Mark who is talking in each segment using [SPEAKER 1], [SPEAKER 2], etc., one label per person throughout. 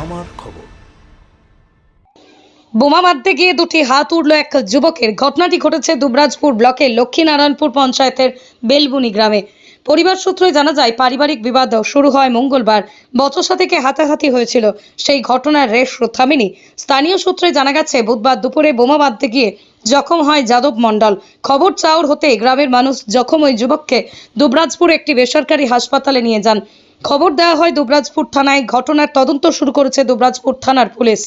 [SPEAKER 1] আমার খবর।
[SPEAKER 2] বোমা মারতে গিয়ে দুটি হাত উড়ল এক যুবকের। ঘটনাটি ঘটেছে দুবরাজপুর ব্লকের লক্ষ্মীনারায়ণপুর পঞ্চায়েতের বেলবুনি গ্রামে। পরিবার সূত্রে জানা যায়, পারিবারিক বিবাদ শুরু হয় মঙ্গলবার। বচসা থেকে হাতাহাতি হয়েছিল। সেই ঘটনার রেশ থামেনি। স্থানীয় সূত্রে জানা গেছে, বুধবার দুপুরে বোমা বাঁধতে গিয়ে জখম হয় যাদব মণ্ডল। খবর চাউর হতে গ্রামের মানুষ জখম ওই যুবককে দুবরাজপুর একটি বেসরকারি হাসপাতালে নিয়ে যান। খবর দেওয়া হয় দুবরাজপুর থানায়। ঘটনার তদন্ত শুরু করেছে দুবরাজপুর থানার পুলিশ।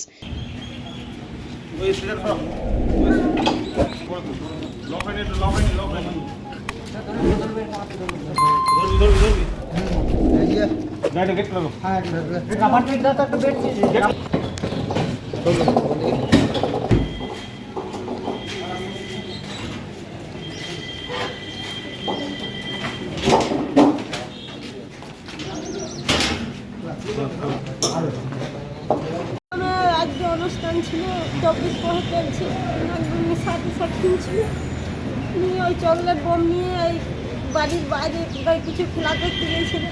[SPEAKER 3] আজকে অনুষ্ঠান ছিল চব্বিশ চলছে একদম সাথে সাক্ষী ছিল। নিয়ে ওই চকলেট বোম নিয়ে এই বাড়ির বাইরে কিছু খেলা করতে গিয়েছিল।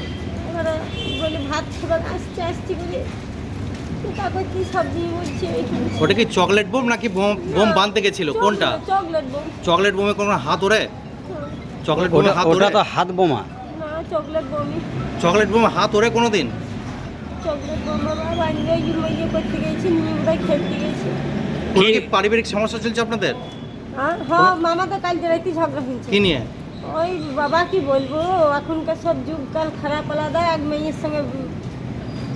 [SPEAKER 3] এবারে বলে ভাত খাবার আসছে আসছি বলে। তারপর কি সবজি বলছে এখানে
[SPEAKER 4] ওটা কি চকলেট বোম নাকি বোম বোম বাঁধতে গেছিল? কোনটা?
[SPEAKER 3] Chocolate bomb.
[SPEAKER 4] চকলেট বোমে কোনো হাত ওরে চকলেট বোমে হাত
[SPEAKER 5] ওটা তো হাত বোমা।
[SPEAKER 3] না চকলেট বোমই।
[SPEAKER 4] চকলেট বোমে হাত ওরে কোনো দিন
[SPEAKER 3] চকলেট বোম ইয়ে করতে গেছি বোধহয় খেলতে গেছি।
[SPEAKER 4] কোনো কি পারিবারিক সমস্যা চলছে আপনাদের?
[SPEAKER 3] হ্যাঁ হ্যাঁ মামা তো কালকে রাতে ঝগড়া হয়েছে।
[SPEAKER 4] কি নিয়ে?
[SPEAKER 3] ওই বাবা কি বলব এখনকার সব যুগকাল খারাপ আলাদা এক মেয়ের সঙ্গে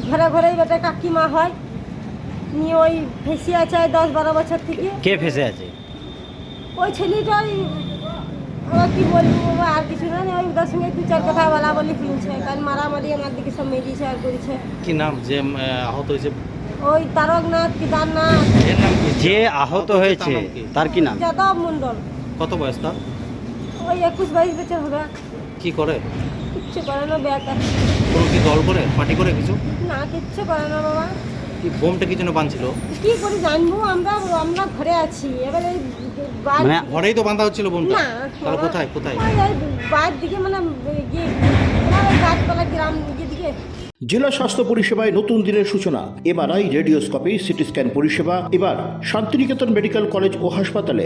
[SPEAKER 3] ঘরে ঘরেই বেটা কাকিমা হয়। নিয়ে ওই ফেসি আছে দশ বারো বছর থেকে।
[SPEAKER 5] কে ফেসে আছে?
[SPEAKER 3] ওই ছেলেটাই আবার কি বলব বাবা আর কিছু না ওই ওদের সঙ্গে দু চার কথা বলা বলি কিনছে কাল মারামারি আমার দিকে সব মেরিয়েছে আর করেছে।
[SPEAKER 4] কি নাম? যে আহত হয়েছে?
[SPEAKER 3] ওই তারকনাথ কেদারনাথ
[SPEAKER 4] এর নাম কি?
[SPEAKER 5] যে আহত হয়েছে
[SPEAKER 4] তার কি?
[SPEAKER 5] নাম?
[SPEAKER 3] যাদব মণ্ডল।
[SPEAKER 4] কত বয়স তার?
[SPEAKER 3] ওই একুশ বাইশ বছর হবে।
[SPEAKER 4] কি করে?
[SPEAKER 3] কিচ্ছু করে না বেকার
[SPEAKER 4] কোনো কি দল করে? পার্টি করে কিছু?
[SPEAKER 3] না কিচ্ছু করে না বাবা।
[SPEAKER 4] কি বোমটা কি জন্য বাঁধছিল?
[SPEAKER 3] কি করে জানব? আমরা আমরা ঘরে আছি। এবারে
[SPEAKER 5] মানে
[SPEAKER 4] ঘরেই তো বাঁধা হচ্ছিল বোমটা?
[SPEAKER 3] না
[SPEAKER 4] তাহলে কোথায় কোথায়?
[SPEAKER 3] দিকে মানে গাছপালা গ্রাম দিকে
[SPEAKER 1] জেলা স্বাস্থ্য পরিষেবায় নতুন দিনের সূচনা। এমআরআই রেডিওস্কোপি সিটি স্ক্যান পরিষেবা। এবার শান্তিনিকেতন মেডিকেল কলেজ ও হাসপাতালে।